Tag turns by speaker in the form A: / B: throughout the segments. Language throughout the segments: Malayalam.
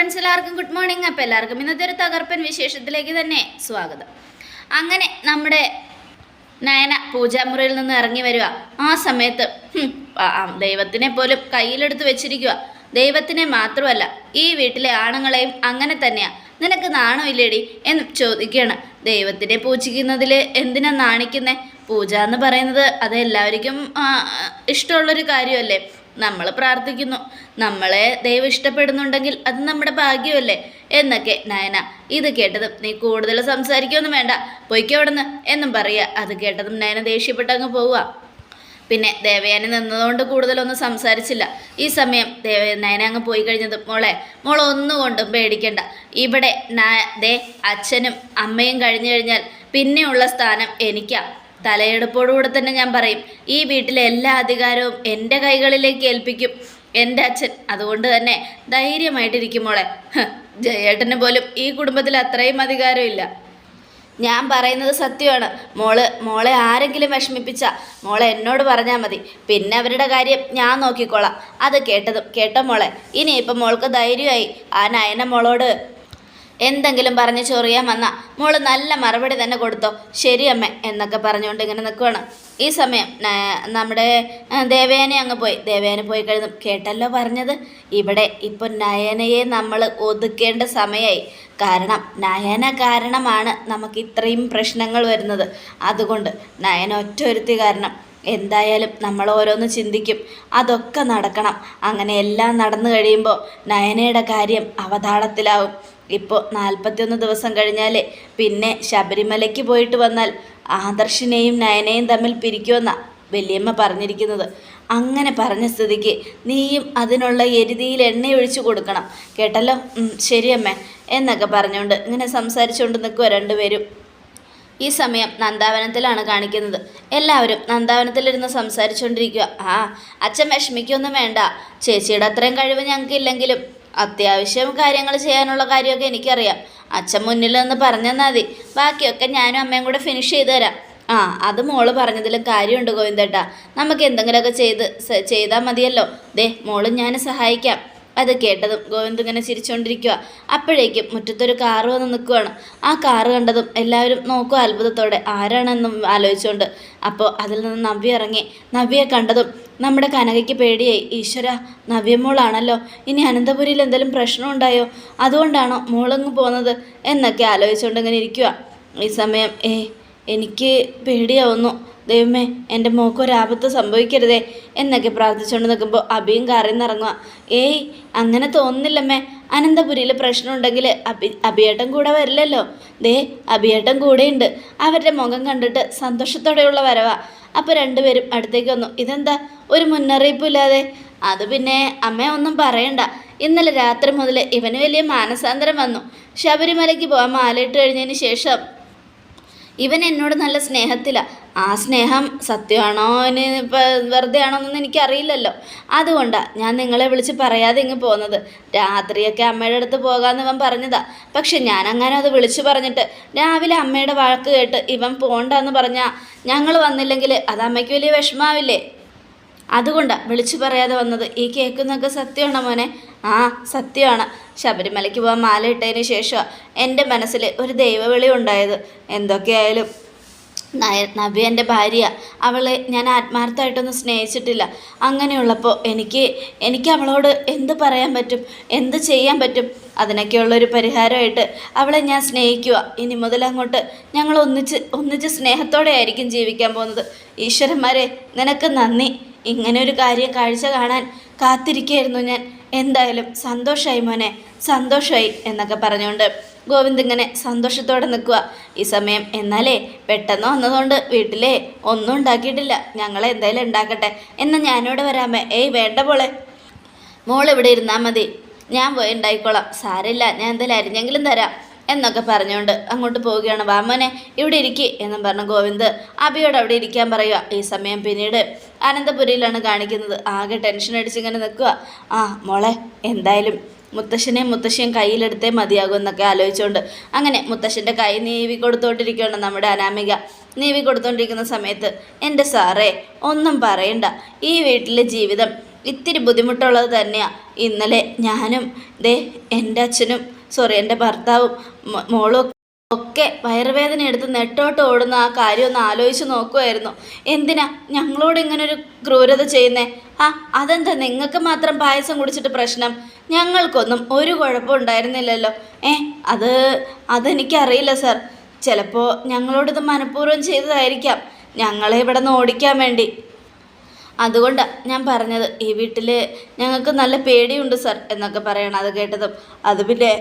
A: ഫ്രണ്ട്സ് എല്ലാവർക്കും ഗുഡ് മോർണിംഗ് അപ്പോൾ എല്ലാവർക്കും ഇന്നത്തെ ഒരു തകർപ്പൻ വിശേഷത്തിലേക്ക് തന്നെ സ്വാഗതം. അങ്ങനെ നമ്മുടെ നയന പൂജാമുറിയിൽ നിന്ന് ഇറങ്ങി വരിക. ആ സമയത്ത് ദൈവത്തിനെ പോലും കയ്യിലെടുത്ത് വെച്ചിരിക്കുക. ദൈവത്തിനെ മാത്രമല്ല ഈ വീട്ടിലെ ആണുങ്ങളെയും അങ്ങനെ തന്നെയാണ് നിനക്ക് നാണോ ഇല്ലേടി? എന്ന് ചോദിക്കുകയാണ്. ദൈവത്തിനെ പൂജിക്കുന്നതിൽ എന്തിനാ നാണിക്കുന്നേ? പൂജ എന്ന് പറയുന്നത് അത് എല്ലാവർക്കും ഇഷ്ടമുള്ളൊരു കാര്യമല്ലേ? നമ്മൾ പ്രാർത്ഥിക്കുന്നു. നമ്മളെ ദൈവം ഇഷ്ടപ്പെടുന്നുണ്ടെങ്കിൽ അത് നമ്മുടെ ഭാഗ്യമല്ലേ? എന്നൊക്കെ നയന ഇത് കേട്ടതും നീ കൂടുതൽ സംസാരിക്കൊന്നും വേണ്ട. പൊയ്ക്കവിടുന്ന് എന്നും പറയുക. അത് കേട്ടതും നയന ദേഷ്യപ്പെട്ടങ്ങ് പോവുക. പിന്നെ ദേവയാനി നിന്നതുകൊണ്ട് കൂടുതലൊന്നും സംസാരിച്ചില്ല. ഈ സമയം ദേവ നയന അങ്ങ് പോയി കഴിഞ്ഞത് മോളെ മോൾ ഒന്നുകൊണ്ടും പേടിക്കണ്ട. ഇവിടെ ദേ അച്ഛനും അമ്മയും കഴിഞ്ഞു കഴിഞ്ഞാൽ പിന്നെയുള്ള സ്ഥാനം എനിക്കാ. തലയെടുപ്പോടുകൂടെ തന്നെ ഞാൻ പറയും ഈ വീട്ടിലെ എല്ലാ അധികാരവും എന്റെ കൈകളിലേക്ക് ഏൽപ്പിക്കും. എന്റെ അച്ഛൻ അതുകൊണ്ട് തന്നെ ധൈര്യമായിട്ടിരിക്കും മോളെ. ജയേട്ടന് പോലും ഈ കുടുംബത്തിൽ അത്രയും അധികാരമില്ല. ഞാൻ പറയുന്നത് സത്യമാണ്. മോൾ മോളെ ആരെങ്കിലും വിഷമിപ്പിച്ച മോളെ എന്നോട് പറഞ്ഞാൽ മതി. പിന്നെ അവരുടെ കാര്യം ഞാൻ നോക്കിക്കോളാം. അത് കേട്ടതും കേട്ടോ മോളെ. ഇനിയിപ്പം മോൾക്ക് ധൈര്യമായി ആ നയന മോളോട് എന്തെങ്കിലും പറഞ്ഞ് ചൊറിയാൻ വന്ന മോൾ നല്ല മറുപടി തന്നെ കൊടുത്തോ. ശരി അമ്മ എന്നൊക്കെ പറഞ്ഞുകൊണ്ട് ഇങ്ങനെ നിൽക്കുവാണ് ഈ സമയം നമ്മുടെ ദേവേനെ അങ്ങ് പോയി. ദേവേനെ പോയി കഴിഞ്ഞു കേട്ടല്ലോ പറഞ്ഞത്. ഇവിടെ ഇപ്പൊ നയനയെ നമ്മൾ ഒതുക്കേണ്ട സമയമായി കാരണം നയന കാരണമാണ് നമുക്ക് ഇത്രയും പ്രശ്നങ്ങൾ വരുന്നത്. അതുകൊണ്ട് നയന ഒറ്റ ഒരുത്തി കാരണം എന്തായാലും നമ്മൾ ഓരോന്ന് ചിന്തിക്കും. അതൊക്കെ നടക്കണം. അങ്ങനെ എല്ലാം നടന്നു കഴിയുമ്പോൾ നയനയുടെ കാര്യം അവതാളത്തിലാവും. ഇപ്പോൾ നാൽപ്പത്തിയൊന്ന് ദിവസം കഴിഞ്ഞാലേ പിന്നെ ശബരിമലയ്ക്ക് പോയിട്ട് വന്നാൽ ആദർശിനെയും നയനയും തമ്മിൽ പിരിക്കുമെന്നാണ് വലിയമ്മ പറഞ്ഞിരിക്കുന്നത്. അങ്ങനെ പറഞ്ഞ സ്ഥിതിക്ക് നീയും അതിനുള്ള എരുതിയിൽ എണ്ണയൊഴിച്ചു കൊടുക്കണം. കേട്ടല്ലോ? ശരിയമ്മേ. എന്നൊക്കെ പറഞ്ഞുകൊണ്ട് ഇങ്ങനെ സംസാരിച്ചുകൊണ്ട് നിൽക്കുക രണ്ടുപേരും. ഈ സമയം നന്ദാവനത്തിലാണ് കാണിക്കുന്നത്. എല്ലാവരും നന്ദാവനത്തിലിരുന്ന് സംസാരിച്ചുകൊണ്ടിരിക്കുക ആ അച്ഛൻ വിഷമിക്കൊന്നും വേണ്ട. ചേച്ചിയുടെ അത്രയും കഴിവ് ഞങ്ങൾക്ക് ഇല്ലെങ്കിലും അത്യാവശ്യം കാര്യങ്ങൾ ചെയ്യാനുള്ള കാര്യമൊക്കെ എനിക്കറിയാം. അച്ഛൻ മുന്നിൽ നിന്ന് പറഞ്ഞാൽ മതി. ബാക്കിയൊക്കെ ഞാനും അമ്മയും കൂടെ ഫിനിഷ് ചെയ്ത് തരാം. ആ അത് മോൾ പറഞ്ഞതിലും കാര്യമുണ്ട് ഗോവിന്ദേട്ടാ. നമുക്ക് എന്തെങ്കിലുമൊക്കെ ചെയ്ത് ചെയ്താൽ മതിയല്ലോ. ദേ മോൾ ഞാൻ സഹായിക്കാം. അത് കേട്ടതും ഗോവിന്ദ് ഇങ്ങനെ ചിരിച്ചുകൊണ്ടിരിക്കുക അപ്പോഴേക്കും മുറ്റത്തൊരു കാറ് വന്ന് നിൽക്കുവാണ്. ആ കാറ് കണ്ടതും എല്ലാവരും നോക്കുക അത്ഭുതത്തോടെ. ആരാണെന്നും ആലോചിച്ചുകൊണ്ട് അപ്പോൾ അതിൽ നിന്ന് നവ്യ ഇറങ്ങി. നവ്യയെ കണ്ടതും നമ്മുടെ കനകയ്ക്ക് പേടിയായി. ഈശ്വര നവ്യ മോളാണല്ലോ. ഇനി അനന്തപുരിയിൽ എന്തെങ്കിലും പ്രശ്നം ഉണ്ടായോ? അതുകൊണ്ടാണോ മോളങ്ങ് പോകുന്നത് എന്നൊക്കെ ആലോചിച്ചുകൊണ്ട് ഇങ്ങനെ ഇരിക്കുക ഈ സമയം ഏ എനിക്ക് പേടിയാവുന്നു. ദൈവമേ എന്റെ മോക്കൊരാപത്ത് സംഭവിക്കരുതേ എന്നൊക്കെ പ്രാർത്ഥിച്ചുകൊണ്ട് നിൽക്കുമ്പോൾ അഭിയും കാറിൽ നിന്നിറങ്ങുക ഏയ് അങ്ങനെ തോന്നുന്നില്ലമ്മേ. അനന്തപുരിയിൽ പ്രശ്നമുണ്ടെങ്കിൽ അഭി അഭിയേട്ടൻ കൂടെ വരില്ലല്ലോ. ദേ അഭിയേട്ടൻ കൂടെയുണ്ട്. അവരുടെ മുഖം കണ്ടിട്ട് സന്തോഷത്തോടെയുള്ള വരവാ. അപ്പോൾ രണ്ടുപേരും അടുത്തേക്ക് വന്നു. ഇതെന്താ? ഒരു മുന്നറിയിപ്പില്ലാതെ. അത് പിന്നെ അമ്മ ഒന്നും പറയണ്ട. ഇന്നലെ രാത്രി മുതൽ ഇവന് വലിയ മാനസാന്തരം വന്നു. ശബരിമലയ്ക്ക് പോകാൻ മാലയിട്ട് കഴിഞ്ഞതിന് ശേഷം ഇവൻ എന്നോട് നല്ല സ്നേഹത്തിലാണ് ആ സ്നേഹം സത്യമാണോ ഇനി വെറുതെ ആണോ എന്നൊന്നും എനിക്കറിയില്ലല്ലോ. അതുകൊണ്ടാണ് ഞാൻ നിങ്ങളെ വിളിച്ച് പറയാതെ ഇങ്ങ് പോകുന്നത് രാത്രിയൊക്കെ അമ്മയുടെ അടുത്ത് പോകാമെന്ന് ഇവൻ പറഞ്ഞതാ. പക്ഷെ ഞാൻ അങ്ങനെ അത് വിളിച്ചു പറഞ്ഞിട്ട് രാവിലെ അമ്മയുടെ വഴക്ക് കേട്ട് ഇവൻ പോണ്ടെന്ന് പറഞ്ഞാൽ ഞങ്ങൾ വന്നില്ലെങ്കിൽ അത് അമ്മയ്ക്ക് വലിയ വിഷമാവില്ലേ? അതുകൊണ്ടാണ് വിളിച്ചു പറയാതെ വന്നത്. ഈ കേൾക്കുന്നൊക്കെ സത്യമാണോ മോനെ? ആ സത്യമാണ്. ശബരിമലയ്ക്ക് പോകാൻ മാല ഇട്ടതിന് ശേഷം എന്റെ മനസ്സിൽ ഒരു ദൈവവിളി ഉണ്ടായത്. എന്തൊക്കെയായാലും. നബി എന്റെ ഭാര്യ. അവളെ ഞാൻ ആത്മാർത്ഥമായിട്ടൊന്നും സ്നേഹിച്ചിട്ടില്ല. അങ്ങനെയുള്ളപ്പോൾ എനിക്ക് എനിക്ക് അവളോട് എന്ത് പറയാൻ പറ്റും? എന്ത് ചെയ്യാൻ പറ്റും? അതിനൊക്കെയുള്ളൊരു പരിഹാരമായിട്ട് അവളെ ഞാൻ സ്നേഹിക്കുക ഇനി മുതൽ അങ്ങോട്ട് ഞങ്ങൾ ഒന്നിച്ച് ഒന്നിച്ച് സ്നേഹത്തോടെ ആയിരിക്കും ജീവിക്കാൻ പോകുന്നത്. ഈശ്വരന്മാരെ നിനക്ക് നന്ദി. ഇങ്ങനെ ഒരു കാര്യം കാഴ്ച കാണാൻ കാത്തിരിക്കുകയായിരുന്നു ഞാൻ. എന്തായാലും സന്തോഷമായി മോനെ സന്തോഷമായി എന്നൊക്കെ പറഞ്ഞുകൊണ്ട് ഗോവിന്ദ് ഇങ്ങനെ സന്തോഷത്തോടെ നിൽക്കുക. ഈ സമയം എന്നാലേ പെട്ടെന്ന് വന്നതുകൊണ്ട് വീട്ടിലേ ഒന്നും ഉണ്ടാക്കിയിട്ടില്ല. ഞങ്ങൾ എന്തായാലും ഉണ്ടാക്കട്ടെ. എന്നാൽ ഞാനിവിടെ വരാമേ. ഏയ് വേണ്ട പോളെ മോൾ ഇവിടെ ഇരുന്നാൽ മതി. ഞാൻ പോയി ഉണ്ടായിക്കോളാം. സാരമില്ല. ഞാൻ എന്തായാലും അരിഞ്ഞെങ്കിലും തരാം. എന്നൊക്കെ പറഞ്ഞുകൊണ്ട് അങ്ങോട്ട് പോവുകയാണ്. വാമനെ ഇവിടെ ഇരിക്കി എന്നും പറഞ്ഞ ഗോവിന്ദ് അബിയോട് അവിടെ ഇരിക്കാൻ പറയുക. ഈ സമയം പിന്നീട് അനന്തപുരിയിലാണ് കാണിക്കുന്നത്. ആകെ ടെൻഷൻ അടിച്ചിങ്ങനെ നിൽക്കുക. ആ മോളെ എന്തായാലും മുത്തശ്ശനെയും മുത്തശ്ശിയും കയ്യിലെടുത്തേ മതിയാകും എന്നൊക്കെ ആലോചിച്ചുകൊണ്ട് അങ്ങനെ മുത്തശ്ശന്റെ കൈ നീവി കൊടുത്തോണ്ടിരിക്കുകയാണ് നമ്മുടെ അനാമിക. നീവി കൊടുത്തോണ്ടിരിക്കുന്ന സമയത്ത് എന്റെ സാറേ ഒന്നും പറയണ്ട. ഈ വീട്ടിലെ ജീവിതം ഇത്തിരി ബുദ്ധിമുട്ടുള്ളത് തന്നെയാണ് ഇന്നലെ ഞാനും ദേ എന്റെ അച്ഛനും സോറി എന്റെ ഭർത്താവും മോളും ഒക്കെ വയറുവേദന എടുത്ത് നെട്ടോട്ട് ഓടുന്ന ആ കാര്യം ഒന്ന് ആലോചിച്ച് നോക്കുമായിരുന്നു എന്തിനാ ഞങ്ങളോട് ഇങ്ങനെ ഒരു ക്രൂരത ചെയ്യുന്നേ? ആ അതെന്താ നിങ്ങൾക്ക് മാത്രം പായസം കുടിച്ചിട്ട് പ്രശ്നം? ഞങ്ങൾക്കൊന്നും ഒരു കുഴപ്പം ഉണ്ടായിരുന്നില്ലല്ലോ. ഏ അത് അതെനിക്കറിയില്ല സാർ. ചിലപ്പോൾ ഞങ്ങളോടിത് മനഃപൂർവം ചെയ്തതായിരിക്കാം. ഞങ്ങളെ ഇവിടെ നിന്ന് ഓടിക്കാൻ വേണ്ടി. അതുകൊണ്ടാണ് ഞാൻ പറഞ്ഞത് ഈ വീട്ടിൽ ഞങ്ങൾക്ക് നല്ല പേടിയുണ്ട് സർ എന്നൊക്കെ പറയണം അത് കേട്ടതും. അത് പിന്നെ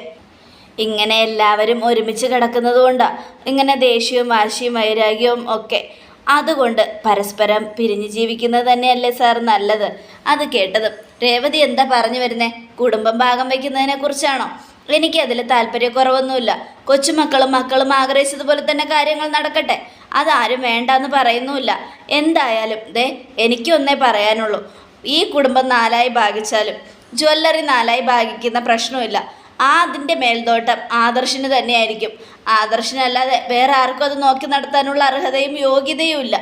A: ഇങ്ങനെ എല്ലാവരും ഒരുമിച്ച് കിടക്കുന്നത് കൊണ്ടാണ് ഇങ്ങനെ ദേഷ്യവും വാശിയും വൈരാഗ്യവും ഒക്കെ. അതുകൊണ്ട് പരസ്പരം പിരിഞ്ഞ് ജീവിക്കുന്നത് തന്നെയല്ലേ സാർ നല്ലത്? അത് കേട്ടതും രേവതി എന്താ പറഞ്ഞു വരുന്നേ? കുടുംബം ഭാഗം വയ്ക്കുന്നതിനെ കുറിച്ചാണോ? എനിക്കതിൽ താല്പര്യക്കുറവൊന്നുമില്ല. കൊച്ചുമക്കളും മക്കളും ആഗ്രഹിച്ചതുപോലെ തന്നെ കാര്യങ്ങൾ നടക്കട്ടെ. അതാരും വേണ്ട എന്ന് പറയുന്നുമില്ല. എന്തായാലും ദേ എനിക്കൊന്നേ പറയാനുള്ളൂ. ഈ കുടുംബം നാലായി ഭാഗിച്ചാലും ജ്വല്ലറി നാലായി ഭാഗിക്കുന്ന പ്രശ്നമില്ല. ആ അതിന്റെ മേൽനോട്ടം ആദർശിന് തന്നെയായിരിക്കും. ആദർശിനല്ലാതെ വേറെ ആർക്കും അത് നോക്കി നടത്താനുള്ള അർഹതയും യോഗ്യതയും ഇല്ല.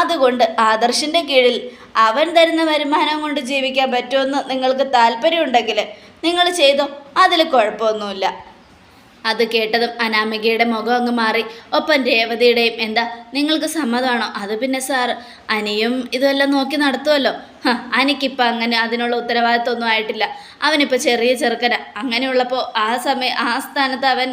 A: അതുകൊണ്ട് ആദർശിന്റെ കീഴിൽ അവൻ തരുന്ന വരുമാനം കൊണ്ട് ജീവിക്കാൻ പറ്റുമെന്ന് നിങ്ങൾക്ക് താല്പര്യമുണ്ടെങ്കിൽ നിങ്ങൾ ചെയ്തോ അതിൽ കുഴപ്പമൊന്നുമില്ല. അത് കേട്ടതും അനാമികയുടെ മുഖം അങ്ങ് മാറി. ഒപ്പം രേവതിയുടെയും എന്താ നിങ്ങൾക്ക് സമ്മതമാണോ? അത് പിന്നെ സാർ അനിയും ഇതെല്ലാം നോക്കി നടത്തുമല്ലോ അനിക്കിപ്പോൾ അങ്ങനെ അതിനുള്ള ഉത്തരവാദിത്വമൊന്നും ആയിട്ടില്ല. അവനിപ്പോൾ ചെറിയ ചെറുക്കന. അങ്ങനെയുള്ളപ്പോൾ ആ സമയം ആ സ്ഥാനത്ത് അവൻ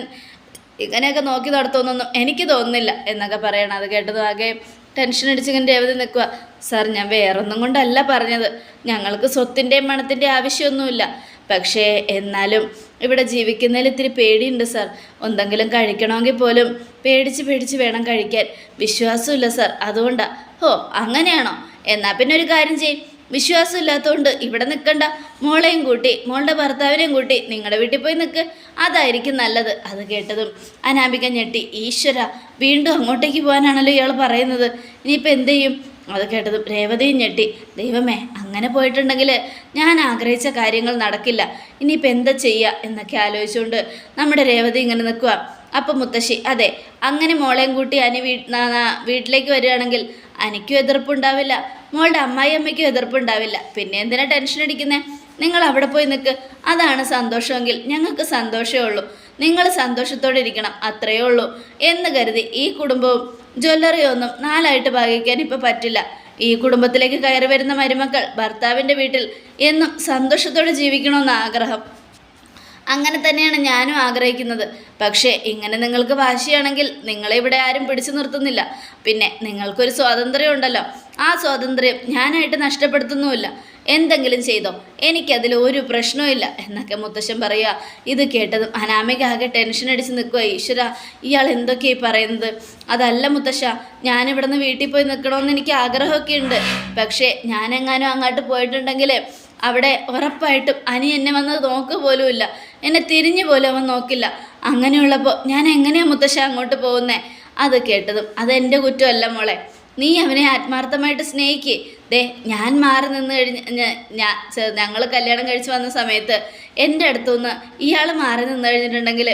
A: ഇങ്ങനെയൊക്കെ നോക്കി നടത്തുമെന്നൊന്നും എനിക്ക് തോന്നുന്നില്ല എന്നൊക്കെ പറയണം. അത് കേട്ടതും ആകെ ടെൻഷൻ അടിച്ചിങ്ങനെ രേവതി നിൽക്കുക സാർ ഞാൻ വേറൊന്നും കൊണ്ടല്ല പറഞ്ഞത്. ഞങ്ങൾക്ക് സ്വത്തിന്റെയും പണത്തിന്റെയും ആവശ്യമൊന്നുമില്ല. പക്ഷേ എന്നാലും ഇവിടെ ജീവിക്കുന്നതിൽ ഇത്തിരി പേടിയുണ്ട് സാർ. എന്തെങ്കിലും കഴിക്കണമെങ്കിൽ പോലും പേടിച്ച് പേടിച്ച് വേണം കഴിക്കാൻ. വിശ്വാസമില്ല സാർ. അതുകൊണ്ടാണ് ഹോ അങ്ങനെയാണോ? എന്നാൽ പിന്നെ ഒരു കാര്യം ചെയ്യും. വിശ്വാസം ഇല്ലാത്തതുകൊണ്ട് ഇവിടെ നിൽക്കണ്ട മോളെയും കൂട്ടി മോളുടെ ഭർത്താവിനെയും കൂട്ടി നിങ്ങളുടെ വീട്ടിൽ പോയി നിൽക്ക് അതായിരിക്കും നല്ലത്. അത് കേട്ടതും അനാമിക ഞെട്ടി. ഈശ്വര വീണ്ടും അങ്ങോട്ടേക്ക് പോകാനാണല്ലോ ഇയാൾ പറയുന്നത്. ഇനിയിപ്പോൾ എന്ത് ചെയ്യും? അത് കേട്ടതും രേവതിയും ഞെട്ടി. ദൈവമേ അങ്ങനെ പോയിട്ടുണ്ടെങ്കിൽ ഞാൻ ആഗ്രഹിച്ച കാര്യങ്ങൾ നടക്കില്ല. ഇനിയിപ്പോൾ എന്താ ചെയ്യുക എന്നൊക്കെ ആലോചിച്ചുകൊണ്ട് നമ്മുടെ രേവതി ഇങ്ങനെ നിൽക്കുക അപ്പം മുത്തശ്ശി അതെ അങ്ങനെ മോളെയും കൂട്ടി അനി വീട്ടിലേക്ക് വരികയാണെങ്കിൽ അനിക്കും എതിർപ്പുണ്ടാവില്ല മോളുടെ അമ്മായി അമ്മയ്ക്കും എതിർപ്പുണ്ടാവില്ല പിന്നെ എന്തിനാ ടെൻഷൻ അടിക്കുന്നത് നിങ്ങൾ അവിടെ പോയി നിൽക്ക് അതാണ് സന്തോഷമെങ്കിൽ ഞങ്ങൾക്ക് സന്തോഷമേ ഉള്ളൂ. നിങ്ങൾ സന്തോഷത്തോടെ ഇരിക്കണം അത്രയേ ഉള്ളൂ എന്ന് കരുതി ഈ കുടുംബവും ജ്വല്ലറി ഒന്നും നാലായിട്ട് ഭാഗിക്കാൻ ഇപ്പം പറ്റില്ല. ഈ കുടുംബത്തിലേക്ക് കയറി വരുന്ന മരുമക്കൾ ഭർത്താവിന്റെ വീട്ടിൽ എന്നും സന്തോഷത്തോടെ ജീവിക്കണമെന്ന് ആഗ്രഹം. അങ്ങനെ തന്നെയാണ് ഞാനും ആഗ്രഹിക്കുന്നത്. പക്ഷേ ഇങ്ങനെ നിങ്ങൾക്ക് വാശിയാണെങ്കിൽ നിങ്ങളെ ഇവിടെ ആരും പിടിച്ചു നിർത്തുന്നില്ല. പിന്നെ നിങ്ങൾക്കൊരു സ്വാതന്ത്ര്യം ഉണ്ടല്ലോ ആ സ്വാതന്ത്ര്യം ഞാനായിട്ട് നഷ്ടപ്പെടുത്തുന്നുമില്ല. എന്തെങ്കിലും ചെയ്തോ? എനിക്കതിൽ ഒരു പ്രശ്നവുമില്ല എന്നൊക്കെ മുത്തശ്ശൻ പറയുക. ഇത് കേട്ടതും അനാമിക ആകെ ടെൻഷൻ അടിച്ച് നിൽക്കുക ഈശ്വര ഇയാൾ എന്തൊക്കെയായി പറയുന്നത്? അതല്ല മുത്തശ്ശ ഞാനിവിടെ നിന്ന് വീട്ടിൽ പോയി നിൽക്കണമെന്ന് എനിക്ക് ആഗ്രഹമൊക്കെ ഉണ്ട്. പക്ഷേ ഞാനെങ്ങാനും അങ്ങോട്ട് പോയിട്ടുണ്ടെങ്കിൽ അവിടെ ഉറപ്പായിട്ടും അനി എന്നെ വന്ന് നോക്കുക പോലുമില്ല എന്നെ തിരിഞ്ഞു പോലും അവൻ നോക്കില്ല. അങ്ങനെയുള്ളപ്പോൾ ഞാൻ എങ്ങനെയാണ് മുത്തശ്ശ അങ്ങോട്ട് പോകുന്നത് അത് കേട്ടതും അതെന്റെ കുറ്റമല്ല മോളെ. നീ അവനെ ആത്മാർത്ഥമായിട്ട് സ്നേഹിക്ക്. ദേ ഞാൻ മാറി നിന്ന് കഴിഞ്ഞ് ഞാൻ ഞങ്ങൾ കല്യാണം കഴിച്ച് വന്ന സമയത്ത് എന്റെ അടുത്തുനിന്ന് ഇയാൾ മാറി നിന്ന് കഴിഞ്ഞിട്ടുണ്ടെങ്കിൽ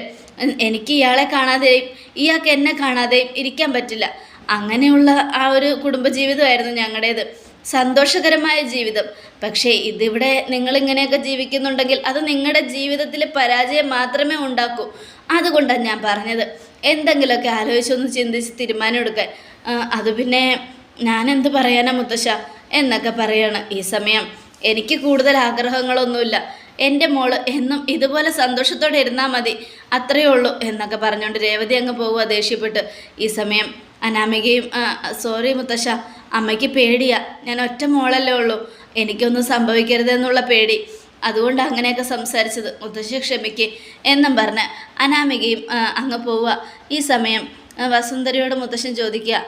A: എനിക്ക് ഇയാളെ കാണാതെയും ഇയാൾക്ക് എന്നെ കാണാതെയും ഇരിക്കാൻ പറ്റില്ല. അങ്ങനെയുള്ള ആ ഒരു കുടുംബജീവിതമായിരുന്നു ഞങ്ങളുടേത്. സന്തോഷകരമായ ജീവിതം. പക്ഷേ ഇതിവിടെ നിങ്ങളിങ്ങനെയൊക്കെ ജീവിക്കുന്നുണ്ടെങ്കിൽ അത് നിങ്ങളുടെ ജീവിതത്തിൽ പരാജയം മാത്രമേ ഉണ്ടാക്കൂ. അതുകൊണ്ടാണ് ഞാൻ പറഞ്ഞത്. എന്തെങ്കിലുമൊക്കെ ആലോചിച്ചൊന്ന് ചിന്തിച്ച് തീരുമാനമെടുക്കാൻ. എടുക്കാൻ അത് പിന്നെ ഞാൻ എന്ത് പറയാനാ മുത്തശ്ശ? എന്നൊക്കെ പറയാണ് ഈ സമയം. എനിക്ക് കൂടുതൽ ആഗ്രഹങ്ങളൊന്നുമില്ല. എന്റെ മോൾ എന്നും ഇതുപോലെ സന്തോഷത്തോടെ ഇരുന്നാൽ മതി. അത്രയേ ഉള്ളൂ എന്നൊക്കെ പറഞ്ഞുകൊണ്ട് രേവതി അങ്ങ് പോവുക ദേഷ്യപ്പെട്ട്. ഈ സമയം അനാമികയും സോറി മുത്തശ്ശ അമ്മയ്ക്ക് പേടിയാ. ഞാൻ ഒറ്റ മോളല്ലേ ഉള്ളൂ. എനിക്കൊന്നും സംഭവിക്കരുതെന്നുള്ള പേടി. അതുകൊണ്ട് അങ്ങനെയൊക്കെ സംസാരിച്ചത് മുത്തശ്ശി ക്ഷമിക്ക് എന്നും പറഞ്ഞ് അനാമികയും അങ്ങ് പോവുക. ഈ സമയം വസുന്ധരയോട് മുത്തശ്ശൻ ചോദിക്കുക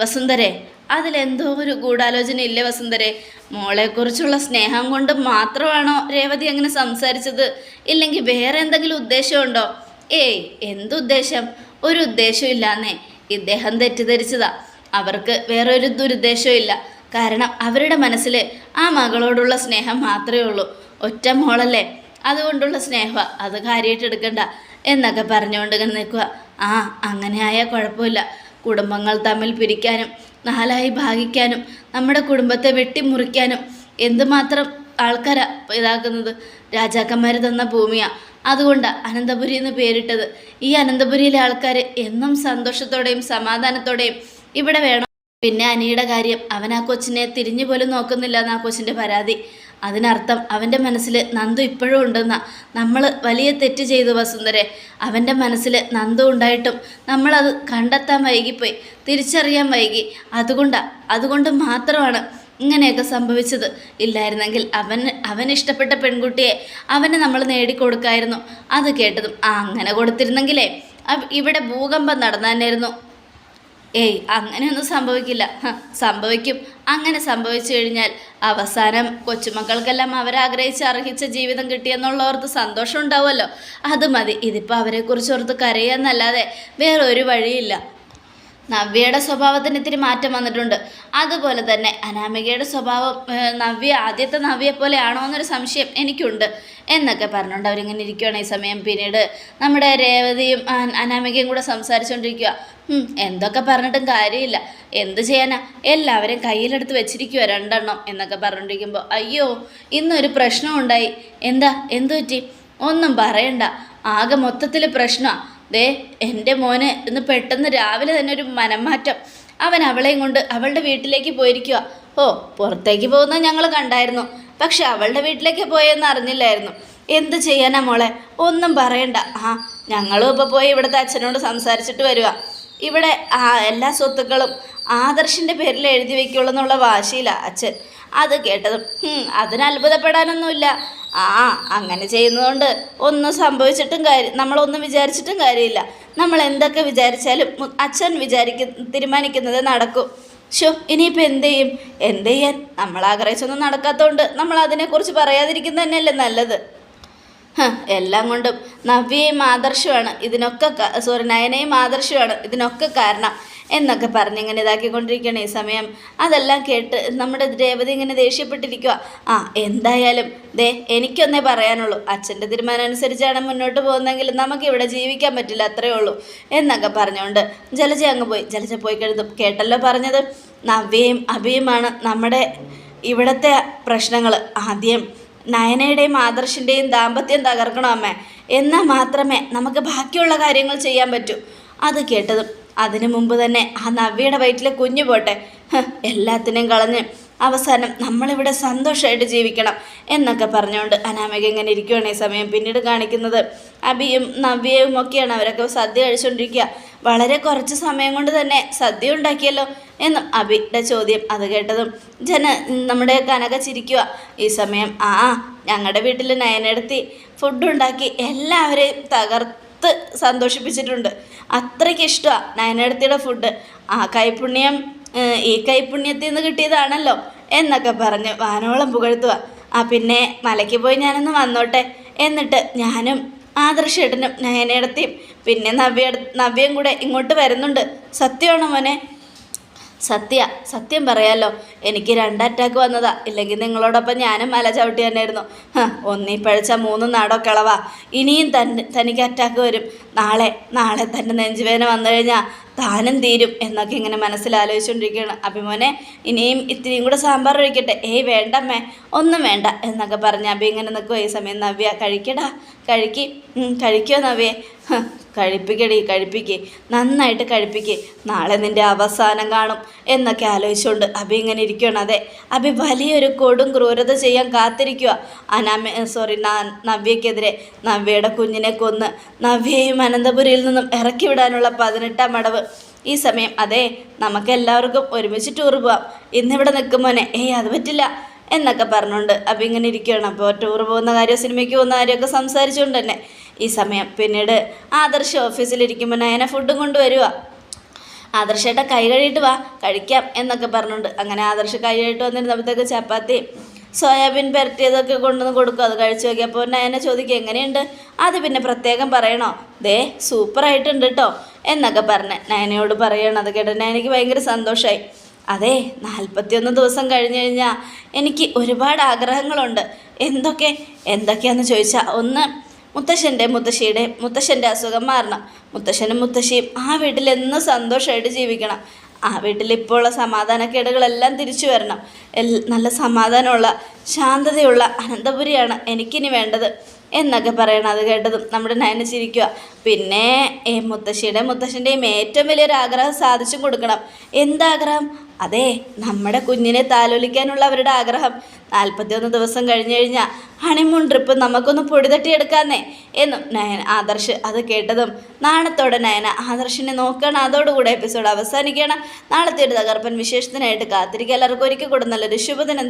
A: വസുന്ധരെ അതിലെന്തോ ഒരു ഗൂഢാലോചന ഇല്ലേ വസുന്ധരെ? മോളെക്കുറിച്ചുള്ള സ്നേഹം കൊണ്ട് മാത്രമാണോ രേവതി അങ്ങനെ സംസാരിച്ചത്? ഇല്ലെങ്കിൽ വേറെ എന്തെങ്കിലും ഉദ്ദേശമുണ്ടോ ഏയ് എന്തുദ്ദേശം? ഒരു ഉദ്ദേശവും ഇല്ലാന്നേ. ഇദ്ദേഹം തെറ്റിദ്ധരിച്ചതാ. അവർക്ക് വേറെ ഒരു ദുരുദ്ദേശവും ഇല്ല. കാരണം അവരുടെ മനസ്സിൽ ആ മകളോടുള്ള സ്നേഹം മാത്രമേ ഉള്ളൂ. ഒറ്റ മോളല്ലേ? അതുകൊണ്ടുള്ള സ്നേഹം അത് കാര്യമായിട്ട് എടുക്കണ്ട. എന്നൊക്കെ പറഞ്ഞുകൊണ്ട് നിൽക്കുക. ആ അങ്ങനെ ആയാൽ കുഴപ്പമില്ല. കുടുംബങ്ങൾ തമ്മിൽ പിരിക്കാനും നാലായി ഭാഗിക്കാനും നമ്മുടെ കുടുംബത്തെ വെട്ടിമുറിക്കാനും എന്തുമാത്രം ആൾക്കാരാ ഇതാക്കുന്നത്? രാജാക്കന്മാർ തന്ന ഭൂമിയാണ് അതുകൊണ്ട് അനന്തപുരി എന്ന് പേരിട്ടത്. ഈ അനന്തപുരിയിലെ ആൾക്കാർ എന്നും സന്തോഷത്തോടെയും സമാധാനത്തോടെയും ഇവിടെ വേണം. പിന്നെ അനിയുടെ കാര്യം അവൻ ആ കൊച്ചിനെ തിരിഞ്ഞു പോലും നോക്കുന്നില്ല എന്ന് ആ കൊച്ചിന്റെ പരാതി. അതിനർത്ഥം അവന്റെ മനസ്സിൽ നന്ദു ഇപ്പോഴും ഉണ്ടെന്ന. നമ്മൾ വലിയ തെറ്റ് ചെയ്തു വസുന്ധരെ. അവന്റെ മനസ്സിൽ നന്ദു ഉണ്ടായിട്ടും നമ്മളത് കണ്ടെത്താൻ വൈകിപ്പോയി. തിരിച്ചറിയാൻ വൈകി. അതുകൊണ്ടാണ് അതുകൊണ്ട് മാത്രമാണ് ഇങ്ങനെയൊക്കെ സംഭവിച്ചത്. ഇല്ലായിരുന്നെങ്കിൽ അവൻ അവൻ ഇഷ്ടപ്പെട്ട പെൺകുട്ടിയെ അവന് നമ്മൾ നേടിക്കൊടുക്കായിരുന്നു. അത് കേട്ടതും ആ അങ്ങനെ കൊടുത്തിരുന്നെങ്കിലേ ഇവിടെ ഭൂകമ്പം നടന്നായിരുന്നു ഏയ് അങ്ങനെയൊന്നും സംഭവിക്കില്ല. സംഭവിക്കും. അങ്ങനെ സംഭവിച്ചു കഴിഞ്ഞാൽ അവസാനം കൊച്ചുമക്കൾക്കെല്ലാം അവരാഗ്രഹിച്ച് അർഹിച്ച ജീവിതം കിട്ടിയെന്നുള്ളവർക്ക് സന്തോഷം ഉണ്ടാവുമല്ലോ. അത് മതി. ഇതിപ്പോൾ അവരെക്കുറിച്ച് ഓർത്ത് കരയാന്നല്ലാതെ വേറെ ഒരു വഴിയില്ല. നവ്യയുടെ സ്വഭാവത്തിന് ഇത്തിരി മാറ്റം വന്നിട്ടുണ്ട്. അതുപോലെ തന്നെ അനാമികയുടെ സ്വഭാവം നവ്യ ആദ്യത്തെ നവ്യെ പോലെയാണോ എന്നൊരു സംശയം എനിക്കുണ്ട്. എന്നൊക്കെ പറഞ്ഞുകൊണ്ട് അവരിങ്ങനെ ഇരിക്കുകയാണ് ഈ സമയം. പിന്നീട് നമ്മുടെ രേവതിയും അനാമികയും കൂടെ സംസാരിച്ചുകൊണ്ടിരിക്കുക എന്തൊക്കെ പറഞ്ഞിട്ടും കാര്യമില്ല. എന്ത് ചെയ്യാനാ? എല്ലാവരും കയ്യിലെടുത്ത് വെച്ചിരിക്കുക രണ്ടെണ്ണം എന്നൊക്കെ പറഞ്ഞുകൊണ്ടിരിക്കുമ്പോൾ അയ്യോ ഇന്നൊരു പ്രശ്നമുണ്ടായി എന്താ? എന്തു പറ്റി? ഒന്നും പറയണ്ട. ആകെ മൊത്തത്തിൽ പ്രശ്നമാണ് ദേ എന്റെ മോന് ഇന്ന് പെട്ടെന്ന് രാവിലെ തന്നെ ഒരു മനംമാറ്റം. അവൻ അവളെയും കൊണ്ട് അവളുടെ വീട്ടിലേക്ക് പോയിരിക്കുക ഓ പുറത്തേക്ക് പോകുന്നത് ഞങ്ങൾ കണ്ടായിരുന്നു. പക്ഷെ അവളുടെ വീട്ടിലേക്ക് പോയെന്ന് അറിഞ്ഞില്ലായിരുന്നു. എന്ത് ചെയ്യാനാ മോളെ? ഒന്നും പറയണ്ട. ആ ഞങ്ങളും ഇപ്പോൾ പോയി ഇവിടുത്തെ അച്ഛനോട് സംസാരിച്ചിട്ട് വരിക ഇവിടെ എല്ലാ സ്വത്തുക്കളും ആദർശിന്റെ പേരിൽ എഴുതി വയ്ക്കുള്ളൂ എന്നുള്ള വാശിയിലാണ് അച്ഛൻ. അത് കേട്ടതും "ഹും, അതിന് അത്ഭുതപ്പെടാനൊന്നുമില്ല. ആ അങ്ങനെ ചെയ്യുന്നതുകൊണ്ട് ഒന്നും സംഭവിച്ചിട്ടും കാര്യം നമ്മളൊന്നും വിചാരിച്ചിട്ടും കാര്യമില്ല. നമ്മൾ എന്തൊക്കെ വിചാരിച്ചാലും അച്ഛൻ വിചാരിക്ക തീരുമാനിക്കുന്നത് നടക്കും. ഷോ ഇനിയിപ്പോൾ എന്ത് ചെയ്യും? എന്ത് ചെയ്യാൻ? നമ്മൾ ആഗ്രഹിച്ചൊന്നും നടക്കാത്തതുകൊണ്ട് നമ്മൾ അതിനെക്കുറിച്ച് പറയാതിരിക്കുന്നത് തന്നെയല്ലേ നല്ലത്. എല്ലാം കൊണ്ടും നവ്യയും ആദർശമാണ് ഇതിനൊക്കെ സോറി നയനയും ആദർശമാണ് ഇതിനൊക്കെ കാരണം എന്നൊക്കെ പറഞ്ഞ് ഇങ്ങനെ ഇതാക്കിക്കൊണ്ടിരിക്കുകയാണ് ഈ സമയം. അതെല്ലാം കേട്ട് നമ്മുടെ രേവതി ഇങ്ങനെ ദേഷ്യപ്പെട്ടിരിക്കുക ആ എന്തായാലും ദേ എനിക്കൊന്നേ പറയാനുള്ളൂ. അച്ഛന്റെ തീരുമാനം അനുസരിച്ചാണ് മുന്നോട്ട് പോകുന്നതെങ്കിൽ നമുക്ക് ഇവിടെ ജീവിക്കാൻ പറ്റില്ല അത്രയേ ഉള്ളൂ എന്നൊക്കെ പറഞ്ഞുകൊണ്ട് ജലജ അങ്ങ് പോയി. ജലജ പോയി കഴുതും കേട്ടല്ലോ പറഞ്ഞത്? നവ്യയും അഭിയുമാണ് നമ്മുടെ ഇവിടുത്തെ പ്രശ്നങ്ങൾ ആദ്യം നയനയുടെയും ആദർശിന്റെയും ദാമ്പത്യം തകർക്കണം അമ്മേ? എന്നാൽ മാത്രമേ നമുക്ക് ബാക്കിയുള്ള കാര്യങ്ങൾ ചെയ്യാൻ പറ്റൂ. അത് കേട്ടതും അതിനു മുമ്പ് തന്നെ ആ നവ്യയുടെ വയറ്റിലെ കുഞ്ഞു പോട്ടെ. എല്ലാത്തിനെയും കളഞ്ഞ് അവസാനം നമ്മളിവിടെ സന്തോഷമായിട്ട് ജീവിക്കണം എന്നൊക്കെ പറഞ്ഞുകൊണ്ട് അനാമിക ഇങ്ങനെ ഇരിക്കുകയാണ് ഈ സമയം പിന്നീട് കാണിക്കുന്നത്. അബിയും നവ്യയും ഒക്കെയാണ് അവരൊക്കെ സദ്യ കഴിച്ചുകൊണ്ടിരിക്കുക വളരെ കുറച്ച് സമയം കൊണ്ട് തന്നെ സദ്യ ഉണ്ടാക്കിയല്ലോ എന്നും അബിയുടെ ചോദ്യം അത് കേട്ടതും. ജന നമ്മുടെ കനക ചിരിക്കുക ഈ സമയം ആ ഞങ്ങളുടെ വീട്ടിൽ നയനെടുത്തി ഫുഡ് ഉണ്ടാക്കി എല്ലാവരെയും തകർത്ത് സന്തോഷിപ്പിച്ചിട്ടുണ്ട്. അത്രയ്ക്ക് ഇഷ്ടമാണ് നയനെടുത്തിയുടെ ഫുഡ് ആ കൈപുണ്യം ഈ കൈപുണ്യത്തിൽ നിന്ന് കിട്ടിയതാണല്ലോ എന്നൊക്കെ പറഞ്ഞ് വാനോളം പുകഴ്ത്തുക ആ പിന്നെ മലയ്ക്ക് പോയി ഞാനൊന്ന് വന്നോട്ടെ എന്നിട്ട് ഞാനും ആദർശേട്ടനും നയനേടത്തിയും പിന്നെ നവ്യ നവ്യയും കൂടെ ഇങ്ങോട്ട് വരുന്നുണ്ട്. സത്യമാണോ മോനെ? സത്യ സത്യം പറയാലോ എനിക്ക് രണ്ട് അറ്റാക്ക് വന്നതാ. ഇല്ലെങ്കിൽ നിങ്ങളോടൊപ്പം ഞാനും മല ചവിട്ടി തന്നെയായിരുന്നു. ഒന്നീ പഴിച്ച മൂന്ന് നാടോ കിളവാ ഇനിയും തന്നെ തനിക്ക് അറ്റാക്ക് വരും. നാളെ നാളെ തന്നെ നെഞ്ചുവേദന വന്നു കഴിഞ്ഞാൽ താനും തീരും എന്നൊക്കെ ഇങ്ങനെ മനസ്സിലാലോചിച്ചുകൊണ്ടിരിക്കുകയാണ് അഭിമോനെ ഇനിയും ഇത്തിരിയും കൂടെ സാമ്പാർ ഒഴിക്കട്ടെ. ഏയ് വേണ്ടമ്മേ ഒന്നും വേണ്ട എന്നൊക്കെ പറഞ്ഞ് അഭി ഇങ്ങനെ നിൽക്കുക ഈ സമയം നവ്യ കഴിക്കടാ. കഴിക്കും കഴിക്കുമോ കഴിക്കോ നവ്യേ? കഴിപ്പിക്കടി കഴിപ്പിക്ക്. നന്നായിട്ട് കഴിപ്പിക്ക്. നാളെ നിന്റെ അവസാനം കാണും എന്നൊക്കെ ആലോചിച്ചുകൊണ്ട് അബി ഇങ്ങനെ ഇരിക്കുകയാണ്. അതെ അബി വലിയൊരു കൊടും ക്രൂരത ചെയ്യാൻ കാത്തിരിക്കുക അനാമ സോറി നവ്യക്കെതിരെ നവ്യയുടെ കുഞ്ഞിനെ കൊന്ന് നവ്യയും അനന്തപുരിയിൽ നിന്നും ഇറക്കി വിടാനുള്ള പതിനെട്ടാം അടവ്. ഈ സമയം അതെ നമുക്ക് എല്ലാവർക്കും ഒരുമിച്ച് ടൂർ പോവാം. ഇന്നിവിടെ നിൽക്കും മോനെ. ഏയ് അത് പറ്റില്ല എന്നൊക്കെ പറഞ്ഞുകൊണ്ട് അപ്പം ഇങ്ങനെ ഇരിക്കുകയാണ്. അപ്പോൾ ടൂർ പോകുന്ന കാര്യം സിനിമയ്ക്ക് പോകുന്ന കാര്യമൊക്കെ സംസാരിച്ചുകൊണ്ട് തന്നെ. ഈ സമയം. പിന്നീട് ആദർശ ഓഫീസിലിരിക്കുമ്പോൾ നയന ഫുഡും കൊണ്ടുവരിക ആദർശേട്ട കൈ കഴുകിയിട്ട് വാ കഴിക്കാം എന്നൊക്കെ പറഞ്ഞുകൊണ്ട് അങ്ങനെ ആദർശ കൈ കഴിയിട്ട് വന്നിരുന്നപ്പോഴത്തേക്ക് ചപ്പാത്തി സോയാബീൻ പെരട്ടിയതൊക്കെ കൊണ്ടുവന്ന് കൊടുക്കും. അത് കഴിച്ചു നോക്കിയപ്പോൾ നയന ചോദിക്കും എങ്ങനെയുണ്ട്? അത് പിന്നെ പ്രത്യേകം പറയണോ? ദേ സൂപ്പറായിട്ടുണ്ട് കേട്ടോ എന്നൊക്കെ പറഞ്ഞ് നയനയോട് പറയണം. അത് കേട്ടോ നയനയ്ക്ക് ഭയങ്കര സന്തോഷമായി അതെ നാൽപ്പത്തിയൊന്ന് ദിവസം കഴിഞ്ഞു കഴിഞ്ഞാൽ എനിക്ക് ഒരുപാട് ആഗ്രഹങ്ങളുണ്ട്. എന്തൊക്കെ? എന്തൊക്കെയാണെന്ന് ചോദിച്ചാൽ ഒന്ന് മുത്തശ്ശന്റെ മുത്തശ്ശിയുടെ മുത്തശ്ശന്റെ അസുഖം മാറണം. മുത്തശ്ശനും മുത്തശ്ശിയും ആ വീട്ടിൽ എന്നും സന്തോഷമായിട്ട് ജീവിക്കണം. ആ വീട്ടിൽ ഇപ്പോൾ ഉള്ള സമാധാനക്കേടുകളെല്ലാം തിരിച്ചു വരണം. എൽ നല്ല സമാധാനമുള്ള ശാന്തതയുള്ള അനന്തപുരിയാണ് എനിക്കിനി വേണ്ടത് എന്നൊക്കെ പറയണം. അത് കേട്ടതും നമ്മുടെ നയന ചിരിക്കുക പിന്നെ മുത്തശ്ശിയുടെ മുത്തശ്ശന്റെയും ഏറ്റവും വലിയൊരു ആഗ്രഹം സാധിച്ചും കൊടുക്കണം. എന്താഗ്രഹം? അതെ നമ്മുടെ കുഞ്ഞിനെ താലോലിക്കാനുള്ള അവരുടെ ആഗ്രഹം നാൽപ്പത്തിയൊന്ന് ദിവസം കഴിഞ്ഞു കഴിഞ്ഞാൽ ഹണിമൂൺ ട്രിപ്പ് നമുക്കൊന്ന് പൊടിതട്ടിയെടുക്കാന്നേ എന്നും നയന ആദർശ് അത് കേട്ടതും നാണത്തോടെ നയന ആദർശിനെ നോക്കണം. അതോടുകൂടെ എപ്പിസോഡ് അവസാനിക്കണം നാളത്തെ ഒരു തകർപ്പൻ വിശേഷത്തിനായിട്ട് കാത്തിരിക്കുക. എല്ലാവർക്കും ഒരിക്കൽ കൂടെ നല്ലൊരു ശുഭദിനം